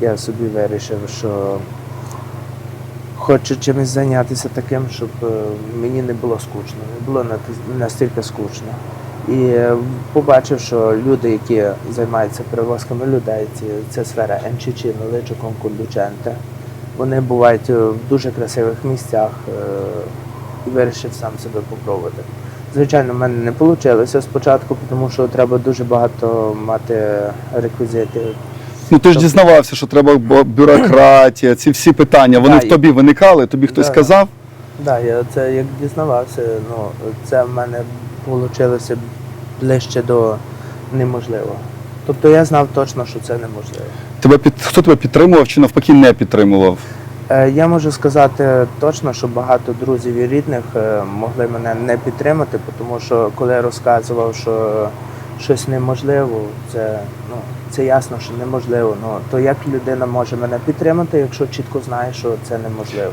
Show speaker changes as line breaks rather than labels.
я собі вирішив, що хочу чимось зайнятися таким, щоб е, мені не було скучно, не було настільки скучно. І е, побачив, що люди, які займаються перевозками людей, це сфера Енчичино, Личоком, Кондученте, вони бувають е, в дуже красивих місцях і вирішив сам себе попробувати. Звичайно, в мене не вийшло спочатку, тому що треба дуже багато мати реквізитів.
Ну ти ж дізнавався, що треба бу- бюрократія, ці всі питання. Вони
Да,
в
і-
тобі виникали, тобі хтось
Да.
сказав?
Так, я це як дізнавався, ну це в мене вийшло ближче до неможливого. Тобто я знав точно, що це неможливо.
Тебе під хто тебе підтримував чи навпаки не підтримував?
Е, Я можу сказати точно, що багато друзів і рідних е, могли мене не підтримати, тому що коли я розказував, що щось неможливо, це, ну, це ясно, що неможливо. Ну, то як людина може мене підтримати, якщо чітко знає, що це неможливо?